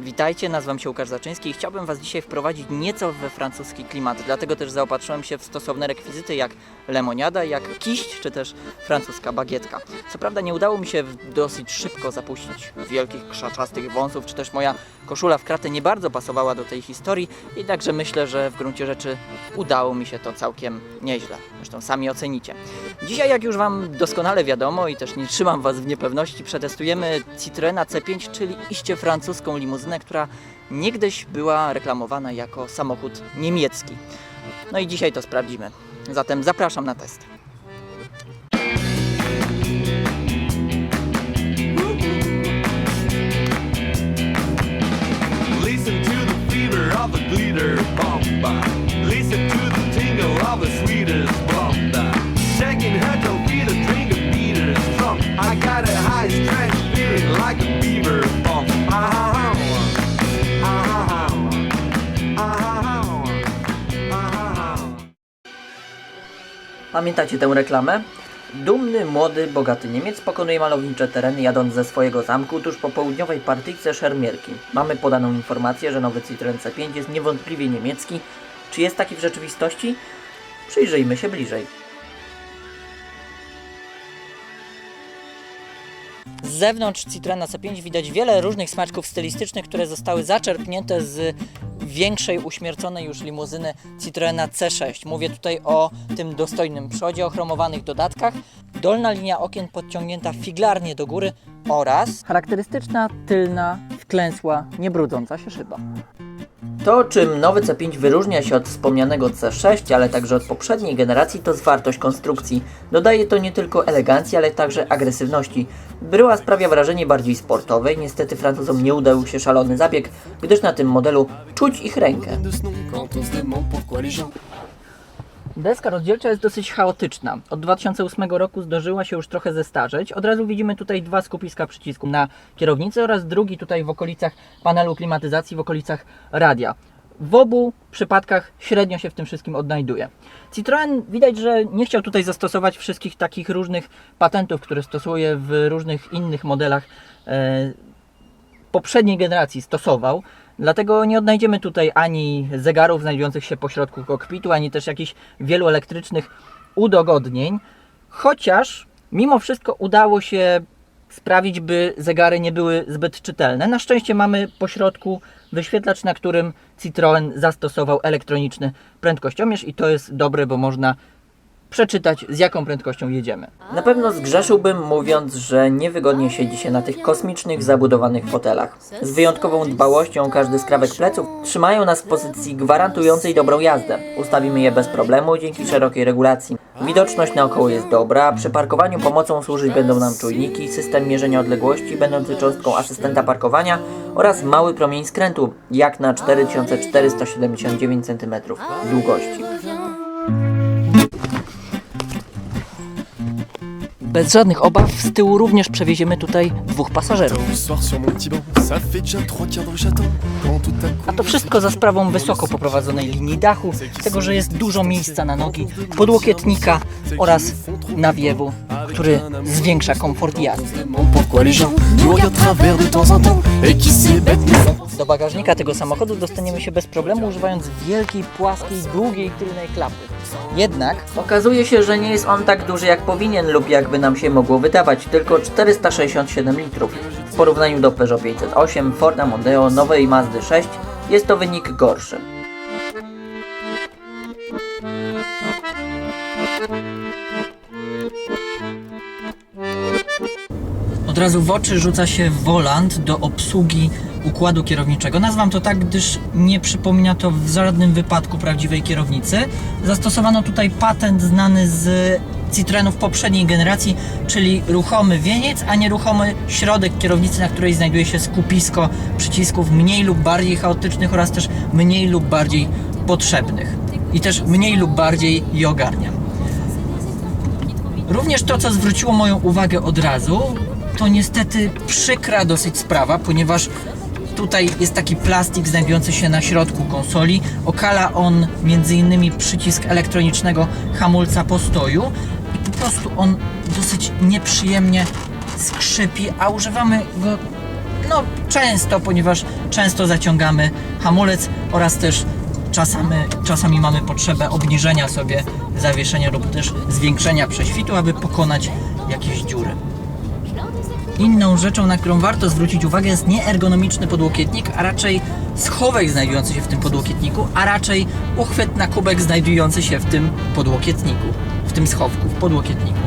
Witajcie, nazywam się Łukasz Zaczyński i chciałbym Was dzisiaj wprowadzić nieco we francuski klimat. Dlatego też zaopatrzyłem się w stosowne rekwizyty jak lemoniada, jak kiść czy też francuska bagietka. Co prawda nie udało mi się dosyć szybko zapuścić wielkich krzaczastych wąsów, czy też moja koszula w kratę nie bardzo pasowała do tej historii, jednakże myślę, że w gruncie rzeczy udało mi się to całkiem nieźle. Zresztą sami ocenicie. Dzisiaj, jak już Wam doskonale wiadomo i też nie trzymam Was w niepewności, przetestujemy Citroena C5, czyli iście francuską limuzynę, która niegdyś była reklamowana jako samochód niemiecki. No i dzisiaj to sprawdzimy. Zatem zapraszam na test. Like a beaver Pamiętacie tę reklamę? Dumny, młody, bogaty Niemiec pokonuje malownicze tereny jadąc ze swojego zamku tuż po południowej partyjce szermierki. Mamy podaną informację, że nowy Citroen C5 jest niewątpliwie niemiecki. Czy jest taki w rzeczywistości? Przyjrzyjmy się bliżej. Zewnątrz Citroena C5 widać wiele różnych smaczków stylistycznych, które zostały zaczerpnięte z większej, uśmierconej już limuzyny Citroena C6. Mówię tutaj o tym dostojnym przodzie, o chromowanych dodatkach, dolna linia okien podciągnięta figlarnie do góry oraz charakterystyczna, tylna, wklęsła, niebrudząca się szyba. To, czym nowy C5 wyróżnia się od wspomnianego C6, ale także od poprzedniej generacji, to zwartość konstrukcji. Dodaje to nie tylko elegancji, ale także agresywności. Bryła sprawia wrażenie bardziej sportowej, niestety Francuzom nie udał się szalony zabieg, gdyż na tym modelu czuć ich rękę. Deska rozdzielcza jest dosyć chaotyczna. Od 2008 roku zdążyła się już trochę zestarzeć. Od razu widzimy tutaj dwa skupiska przycisku na kierownicy oraz drugi tutaj w okolicach panelu klimatyzacji, w okolicach radia. W obu przypadkach średnio się w tym wszystkim odnajduje. Citroen widać, że nie chciał tutaj zastosować wszystkich takich różnych patentów, które stosuje w różnych innych modelach e, poprzedniej generacji stosował. Dlatego nie odnajdziemy tutaj ani zegarów znajdujących się pośrodku kokpitu, ani też jakichś wielu elektrycznych udogodnień. Chociaż mimo wszystko udało się sprawić, by zegary nie były zbyt czytelne. Na szczęście mamy pośrodku wyświetlacz, na którym Citroen zastosował elektroniczny prędkościomierz i to jest dobre, bo można przeczytać z jaką prędkością jedziemy. Na pewno zgrzeszyłbym mówiąc, że niewygodnie siedzi się na tych kosmicznych, zabudowanych fotelach. Z wyjątkową dbałością każdy skrawek pleców trzymają nas w pozycji gwarantującej dobrą jazdę. Ustawimy je bez problemu dzięki szerokiej regulacji. Widoczność naokoło jest dobra, przy parkowaniu pomocą służyć będą nam czujniki, system mierzenia odległości będący cząstką asystenta parkowania oraz mały promień skrętu, jak na 4479 cm długości. Bez żadnych obaw z tyłu również przewieziemy tutaj dwóch pasażerów. A to wszystko za sprawą wysoko poprowadzonej linii dachu, tego, że jest dużo miejsca na nogi, podłokietnika oraz nawiewu, który zwiększa komfort jazdy. Do bagażnika tego samochodu dostaniemy się bez problemu używając wielkiej, płaskiej, długiej tylnej klapy. Jednak okazuje się, że nie jest on tak duży jak powinien lub jakby nam się mogło wydawać, tylko 467 litrów. W porównaniu do Peugeot 508, Forda Mondeo, nowej Mazdy 6 jest to wynik gorszy. Od razu w oczy rzuca się wolant do obsługi układu kierowniczego. Nazwam to tak, gdyż nie przypomina to w żadnym wypadku prawdziwej kierownicy. Zastosowano tutaj patent znany z Citroenów poprzedniej generacji, czyli ruchomy wieniec, a nieruchomy środek kierownicy, na której znajduje się skupisko przycisków mniej lub bardziej chaotycznych oraz też mniej lub bardziej potrzebnych. I też mniej lub bardziej je ogarniam. Również to, co zwróciło moją uwagę od razu, to niestety przykra dosyć sprawa, ponieważ tutaj jest taki plastik znajdujący się na środku konsoli. Okala on m.in. przycisk elektronicznego hamulca postoju i po prostu on dosyć nieprzyjemnie skrzypi, a używamy go no często, ponieważ często zaciągamy hamulec oraz też czasami, czasami mamy potrzebę obniżenia sobie zawieszenia lub też zwiększenia prześwitu, aby pokonać jakieś dziury. Inną rzeczą, na którą warto zwrócić uwagę jest nie ergonomiczny podłokietnik, a raczej schowek znajdujący się w tym podłokietniku, a raczej uchwyt na kubek znajdujący się w tym podłokietniku, w tym schowku, w podłokietniku.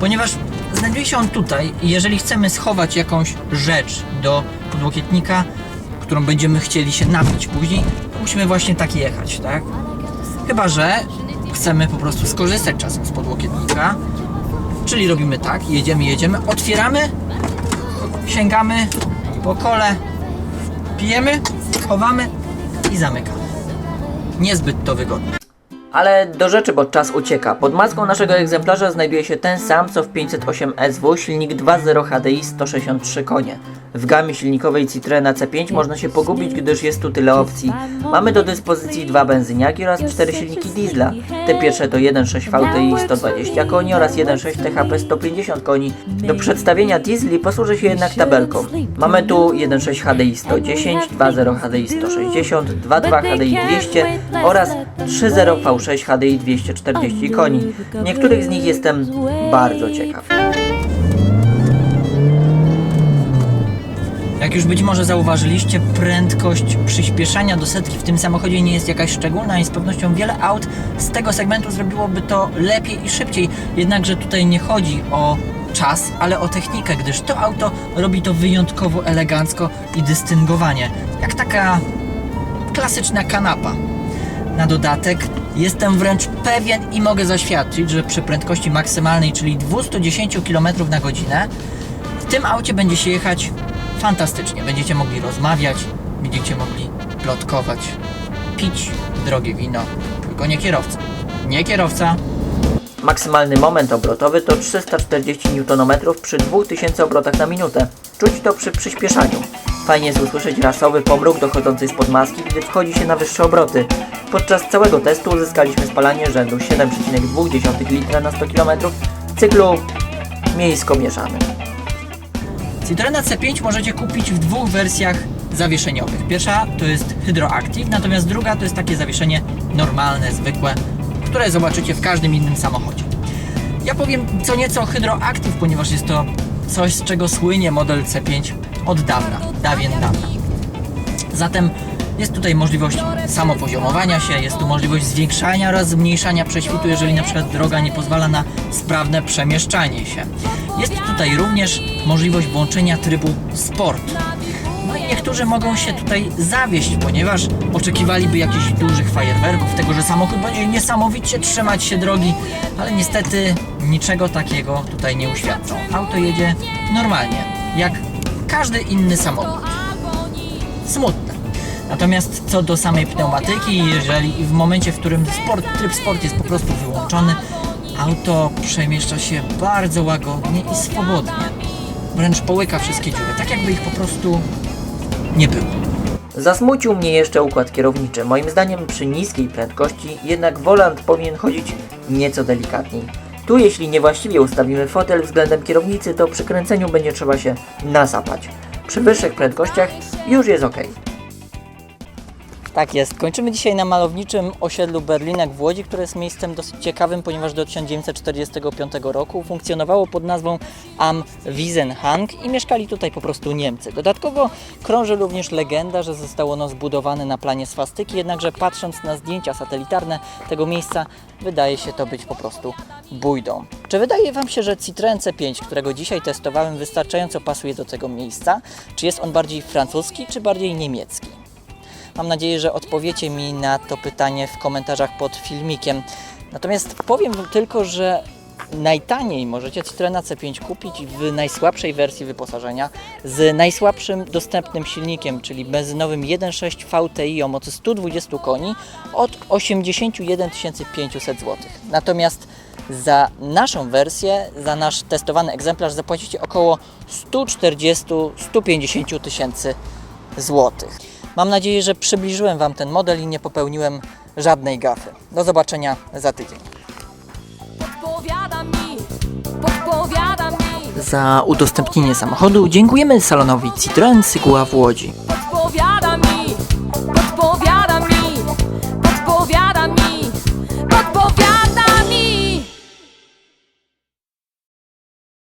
Ponieważ znajduje się on tutaj i jeżeli chcemy schować jakąś rzecz do podłokietnika, którą będziemy chcieli się napić później, musimy właśnie tak jechać, tak? Chyba, że chcemy po prostu skorzystać czasem z podłokietnika, czyli robimy tak, jedziemy, jedziemy, otwieramy, sięgamy po kole, pijemy, chowamy i zamykamy. Niezbyt to wygodne. Ale do rzeczy, bo czas ucieka. Pod maską naszego egzemplarza znajduje się ten sam co w 508 SW, silnik 2.0 HDI 163 konie. W gamie silnikowej Citroena C5 można się pogubić, gdyż jest tu tyle opcji. Mamy do dyspozycji dwa benzyniaki oraz cztery silniki diesla. Te pierwsze to 1.6 VTI 120 koni oraz 1.6 THP 150 koni. Do przedstawienia diesli posłużę się jednak tabelką. Mamy tu 1.6 HDI 110, 2.0 HDI 160, 2.2 HDI 200 oraz 3.0 V6 HDI 240 koni. Niektórych z nich jestem bardzo ciekaw. Jak już być może zauważyliście, prędkość przyspieszania do setki w tym samochodzie nie jest jakaś szczególna i z pewnością wiele aut z tego segmentu zrobiłoby to lepiej i szybciej. Jednakże tutaj nie chodzi o czas, ale o technikę, gdyż to auto robi to wyjątkowo elegancko i dystyngowanie. Jak taka klasyczna kanapa. Na dodatek jestem wręcz pewien i mogę zaświadczyć, że przy prędkości maksymalnej, czyli 210 km na godzinę, w tym aucie będzie się jechać fantastycznie. Będziecie mogli rozmawiać, będziecie mogli plotkować, pić drogie wino, tylko nie kierowca. Nie kierowca. Maksymalny moment obrotowy to 340 Nm przy 2000 obrotach na minutę. Czuć to przy przyspieszaniu. Fajnie jest usłyszeć rasowy pomruk dochodzący spod maski, gdy wchodzi się na wyższe obroty. Podczas całego testu uzyskaliśmy spalanie rzędu 7,2 litra na 100 km w cyklu miejsko-mieszanym. Citroena C5 możecie kupić w dwóch wersjach zawieszeniowych. Pierwsza to jest Hydroactive, natomiast druga to jest takie zawieszenie normalne, zwykłe, które zobaczycie w każdym innym samochodzie. Ja powiem co nieco o Hydroactive, ponieważ jest to coś, z czego słynie model C5 od dawna, dawien dawna. Zatem jest tutaj możliwość samopoziomowania się, jest tu możliwość zwiększania oraz zmniejszania prześwitu, jeżeli na przykład droga nie pozwala na sprawne przemieszczanie się. Jest tutaj również możliwość włączenia trybu sport. No i niektórzy mogą się tutaj zawieść, ponieważ oczekiwaliby jakichś dużych fajerwerków, tego, że samochód będzie niesamowicie trzymać się drogi, ale niestety niczego takiego tutaj nie uświadczą. Auto jedzie normalnie, jak każdy inny samochód smutne. Natomiast co do samej pneumatyki, jeżeli w momencie, w którym sport, tryb sport jest po prostu wyłączony, auto przemieszcza się bardzo łagodnie i swobodnie. Wręcz połyka wszystkie dziury, tak jakby ich po prostu nie było. Zasmucił mnie jeszcze układ kierowniczy. Moim zdaniem przy niskiej prędkości jednak wolant powinien chodzić nieco delikatniej. Tu jeśli niewłaściwie ustawimy fotel względem kierownicy, to przy kręceniu będzie trzeba się nasapać. Przy wyższych prędkościach już jest ok. Tak jest. Kończymy dzisiaj na malowniczym osiedlu Berlinek w Łodzi, które jest miejscem dosyć ciekawym, ponieważ do 1945 roku funkcjonowało pod nazwą Am Wiesenhang i mieszkali tutaj po prostu Niemcy. Dodatkowo krąży również legenda, że zostało ono zbudowane na planie swastyki, jednakże patrząc na zdjęcia satelitarne tego miejsca, wydaje się to być po prostu bójdą. Czy wydaje Wam się, że Citroen C5, którego dzisiaj testowałem, wystarczająco pasuje do tego miejsca? Czy jest on bardziej francuski, czy bardziej niemiecki? Mam nadzieję, że odpowiecie mi na to pytanie w komentarzach pod filmikiem. Natomiast powiem tylko, że najtaniej możecie Citroena C5 kupić w najsłabszej wersji wyposażenia z najsłabszym dostępnym silnikiem, czyli benzynowym 1.6 VTI o mocy 120 koni od 81 500 zł. Natomiast za naszą wersję, za nasz testowany egzemplarz zapłacicie około 140-150 tysięcy złotych. Mam nadzieję, że przybliżyłem Wam ten model i nie popełniłem żadnej gafy. Do zobaczenia za tydzień. Podpowiada mi, podpowiada mi Za udostępnienie samochodu dziękujemy salonowi Citroen Syguła w Łodzi.